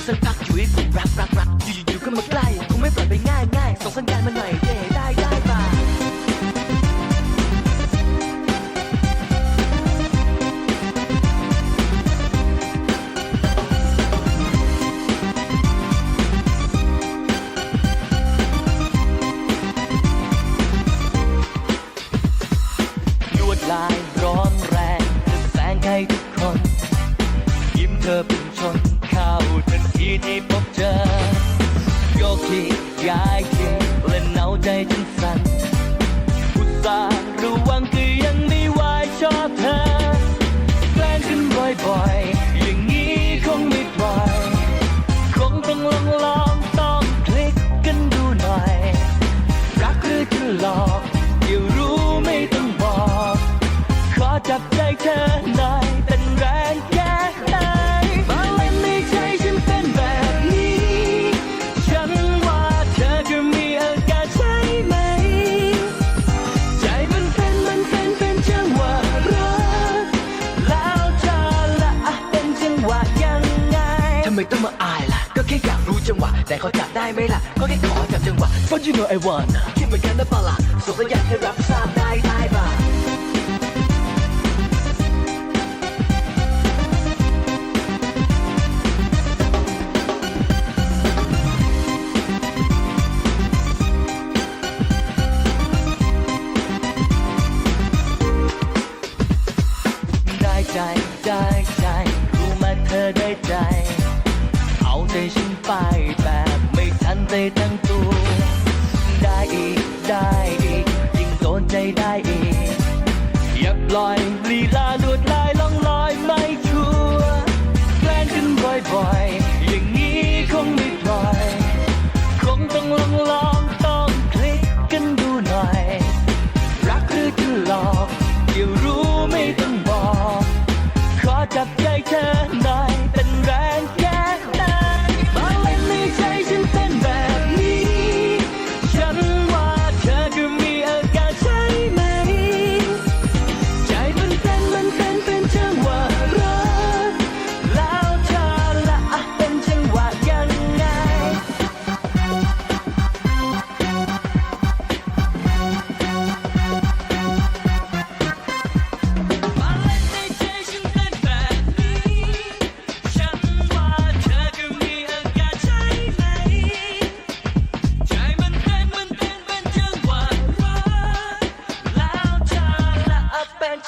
กันสักพักอยู่ให้ผมรักรักรักอยู่อยู่ๆก็มาใกล้คงไม่ปล่อยไปง่ายง่ายส่งสัญญาณมาหน่อยเด้ได้ได้ป่ะลวดลายร้อนแรงจะแสงให้ทุกคน ยิ้มเธอเป็นีที่พบเจอโยกทีย้ายทีเล่นเนาใจจนสั่น ทำไมต้อาอายล่ะ ก็แค่อยากรู้จังหวะ แต่เขาจับได้ไหมล่ะ ก็แค่ขอจับจังหวะ But you know I wanna คิดเหมือนกันนะปะล่ะสงสัญญาณให้รับทราบได้ได้ป่ะได้ใจ ได้ใจ รู้มาเธอได้ใจ ใจฉันไปแบบไม่ทันใจทั้งตัว ได้อีกได้อีกยิ่งโดนใจได้อีกอย่าปล่อยลีลาลวด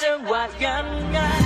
จังหวัดกันไง